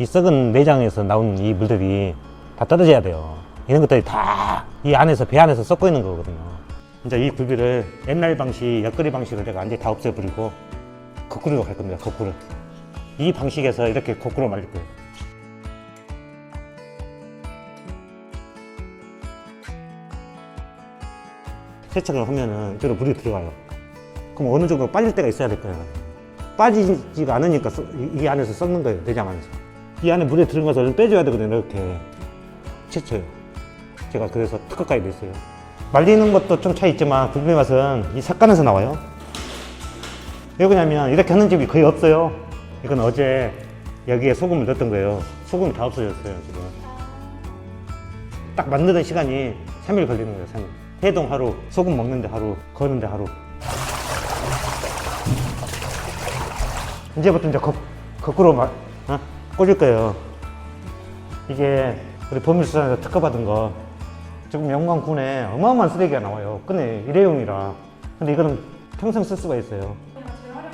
이 썩은 내장에서 나오는 이 물들이 다 떨어져야 돼요. 이런 것들이 다 이 안에서 배 안에서 썩고 있는 거거든요. 이제 이 굴비를 옛날 방식, 옆구리 방식으로 제가 완전히 다 없애버리고 거꾸로 갈 겁니다. 거꾸로. 이 방식에서 이렇게 거꾸로 말릴 거예요. 세척을 하면은 이쪽으로 물이 들어가요. 그럼 어느 정도 빠질 때가 있어야 될 거예요. 빠지지가 않으니까 이 안에서 썩는 거예요. 내장 안에서. 이 안에 물에 들은 것을 빼줘야 되거든요. 이렇게 채쳐요. 제가 그래서 특허까지 냈어요. 말리는 것도 좀 차이 있지만 굴비 맛은 이 삭간에서 나와요. 왜 그러냐면 이렇게 하는 집이 거의 없어요. 이건 어제 여기에 소금을 넣었던 거예요. 소금이 다 없어졌어요, 지금. 딱 만드는 시간이 3일 걸리는 거예요, 3일. 해동 하루, 소금 먹는데 하루, 거는데 하루. 이제부터 이제 거, 거꾸로 막, 어? 꽂을 거예요. 이게 우리 보물수산에서 특허받은 거. 지금 영광군에 어마어마한 쓰레기가 나와요. 근데 일회용이라. 근데 이거는 평생 쓸 수가 있어요.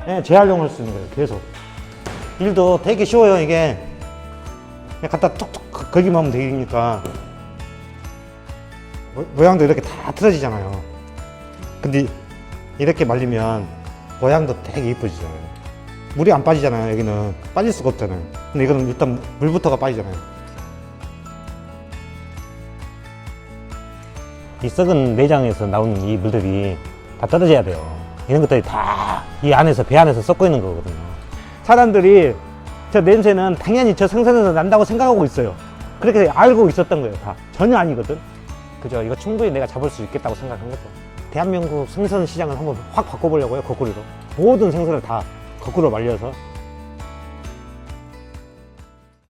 네, 재활용할 수 있는 거예요. 계속. 일도 되게 쉬워요, 이게. 그냥 갖다 툭툭 거- 거기만 하면 되니까. 모- 모양도 이렇게 다 틀어지잖아요. 근데 이렇게 말리면 모양도 되게 이뻐지잖아요. 물이 안 빠지잖아요, 여기는. 빠질 수가 없잖아요. 근데 이거는 일단 물부터가 빠지잖아요. 이 썩은 내장에서 나오는 이 물들이 다 떨어져야 돼요. 이런 것들이 다 이 안에서, 배 안에서 썩고 있는 거거든요. 사람들이 저 냄새는 당연히 저 생선에서 난다고 생각하고 있어요. 그렇게 알고 있었던 거예요, 다. 전혀 아니거든. 그죠? 이거 충분히 내가 잡을 수 있겠다고 생각한 거죠. 대한민국 생선 시장을 한번 확 바꿔보려고요, 거꾸로. 모든 생선을 다 거꾸로 말려서